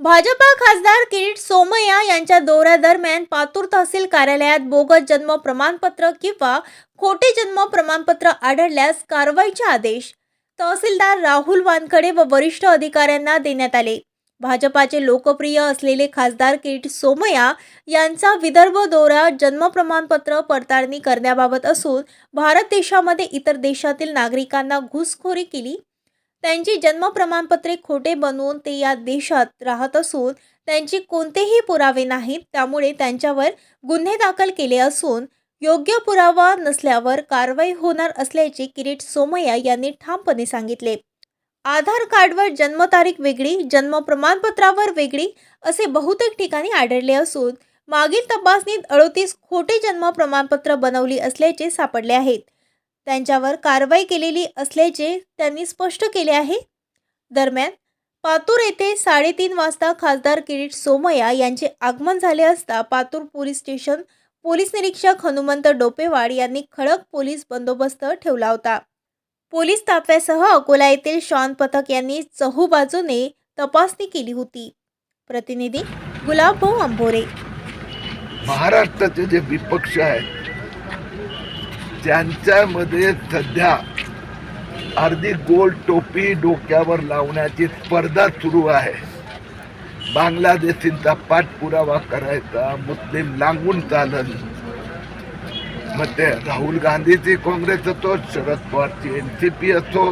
भाजपा खासदार किरीट सोमय्या यांच्या दौऱ्यादरम्यान पातूर तहसील कार्यालयात बोगस जन्म प्रमाणपत्र किंवा खोटे जन्म प्रमाणपत्र आढळल्यास कारवाईचे आदेश तहसीलदार राहुल वानखडे व वरिष्ठ अधिकाऱ्यांना देण्यात आले. भाजपाचे लोकप्रिय असलेले खासदार किरीट सोमय्या यांचा विदर्भ दौरा जन्म प्रमाणपत्र पडताळणी करण्याबाबत असून भारत देशामध्ये इतर देशातील नागरिकांना घुसखोरी केली त्यांची जन्म प्रमाणपत्रे खोटे बनवून ते या देशात राहत असून त्यांची कोणतेही पुरावे नाहीत. त्यामुळे त्यांच्यावर गुन्हे दाखल केले असून योग्य पुरावा नसल्यावर कारवाई होणार असल्याचे किरीट सोमय्या यांनी ठामपणे सांगितले. आधार कार्डवर जन्मतारीख वेगळी जन्म प्रमाणपत्रावर वेगळी असे बहुतेक ठिकाणी आढळले असून मागील तपासणीत अडोतीस खोटे जन्म प्रमाणपत्र बनवली असल्याचे सापडले आहेत. त्यांच्यावर कारवाई केलेली असल्याचे त्यांनी स्पष्ट केले आहे. दरम्यान पातूर येथे साडेतीन वाजता खासदार किरीट सोमय्या यांचे आगमन झाले असता पातूर पोलीस स्टेशन पोलीस निरीक्षक हनुमंत डोपेवाड यांनी खडक पोलीस बंदोबस्त ठेवला होता. पोलीस ताफ्यासह अकोला येथील शॉन पथक यांनी चहू बाजूने तपासणी केली होती. प्रतिनिधी गुलाबभाऊ अंभोरे महाराष्ट्राचे जे विपक्ष आहेत त्यांच्यामध्ये सध्या अर्धी गोल टोपी डोक्यावर लावण्याची स्पर्धा सुरू आहे. बांगलादेशींचा पाठपुरावा करायचा मुस्लिम लांबून चालन. मग ते राहुल गांधीची काँग्रेस असो शरद पवारची एन सी पी असो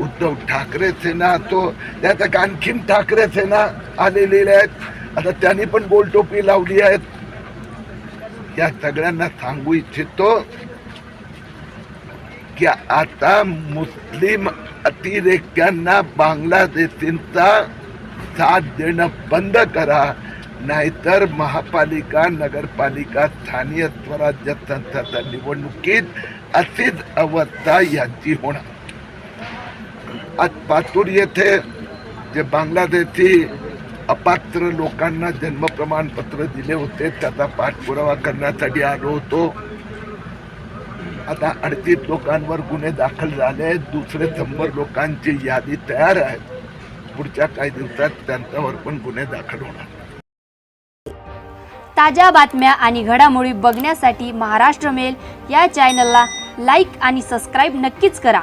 उद्धव ठाकरे सेना असो त्यात आणखीन ठाकरे सेना आलेली आहेत. आता त्यांनी पण गोल टोपी लावली आहेत. या सगळ्यांना सांगू इच्छितो की आता मुस्लिम अतिरेक्यांना बांगलादेशींचा साथ देणं बंद करा नाहीतर महापालिका नगरपालिका स्थानीय स्वराज्य संस्थांच्या निवडणुकीत अशीच अवस्था यांची होणार. आज पातूर येथे जे बांगलादेशी अपात्र लोकांना जन्म प्रमाणपत्र दिले होते त्याचा पाठपुरावा करण्यासाठी आलो होतो. आता अडतीस लोकांवर गुन्हे दाखल झाले दुसरे शंभर लोकांची यादी तयार आहे. पुढच्या काही दिवसात त्यांच्यावर पण गुन्हे दाखल होणार. ताज्या बातम्या आणि घडामोडी बघण्यासाठी महाराष्ट्र मेल या चॅनलला लाईक आणि सबस्क्राईब नक्कीच करा.